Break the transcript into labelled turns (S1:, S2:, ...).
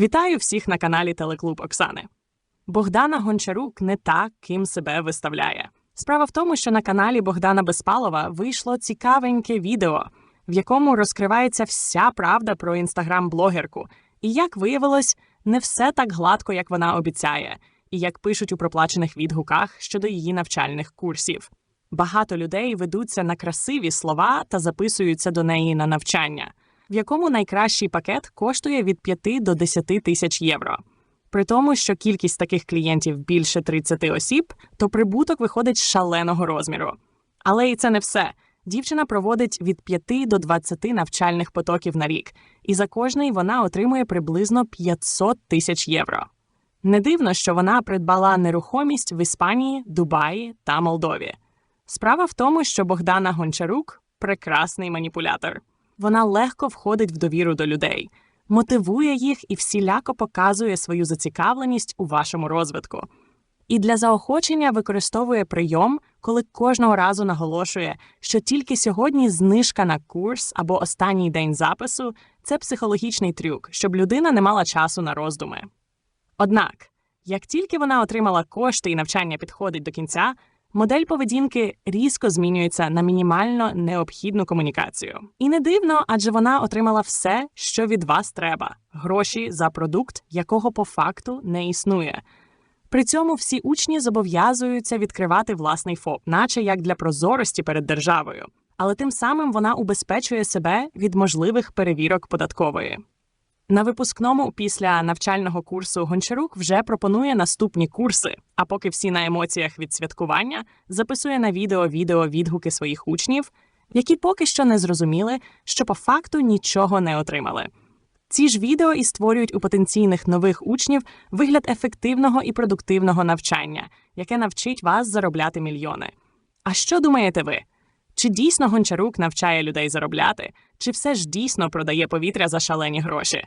S1: Вітаю всіх на каналі Телеклуб Оксани. Богдана Гончарук не та, ким себе виставляє. Справа в тому, що на каналі Богдана Безпалова вийшло цікавеньке відео, в якому розкривається вся правда про інстаграм-блогерку. І як виявилось, не все так гладко, як вона обіцяє, і як пишуть у проплачених відгуках щодо її навчальних курсів. Багато людей ведуться на красиві слова та записуються до неї на навчання, в якому найкращий пакет коштує від 5 до 10 тисяч євро. При тому, що кількість таких клієнтів більше 30 осіб, то прибуток виходить шаленого розміру. Але і це не все. Дівчина проводить від 5 до 20 навчальних потоків на рік, і за кожний вона отримує приблизно 500 тисяч євро. Не дивно, що вона придбала нерухомість в Іспанії, Дубаї та Молдові. Справа в тому, що Богдана Гончарук прекрасний маніпулятор. Вона легко входить в довіру до людей, мотивує їх і всіляко показує свою зацікавленість у вашому розвитку. І для заохочення використовує прийом, коли кожного разу наголошує, що тільки сьогодні знижка на курс або останній день запису це психологічний трюк, щоб людина не мала часу на роздуми. Однак, як тільки вона отримала кошти і навчання підходить до кінця, модель поведінки різко змінюється на мінімально необхідну комунікацію. І не дивно, адже вона отримала все, що від вас треба: гроші за продукт, якого по факту не існує. При цьому всі учні зобов'язуються відкривати власний ФОП, наче як для прозорості перед державою. Але тим самим вона убезпечує себе від можливих перевірок податкової. На випускному після навчального курсу Гончарук вже пропонує наступні курси. А поки всі на емоціях від святкування записує на відео відео відгуки своїх учнів, які поки що не зрозуміли, що по факту нічого не отримали. Ці ж відео і створюють у потенційних нових учнів вигляд ефективного і продуктивного навчання, яке навчить вас заробляти мільйони. А що думаєте ви? Чи дійсно Гончарук навчає людей заробляти, чи все ж дійсно продає повітря за шалені гроші?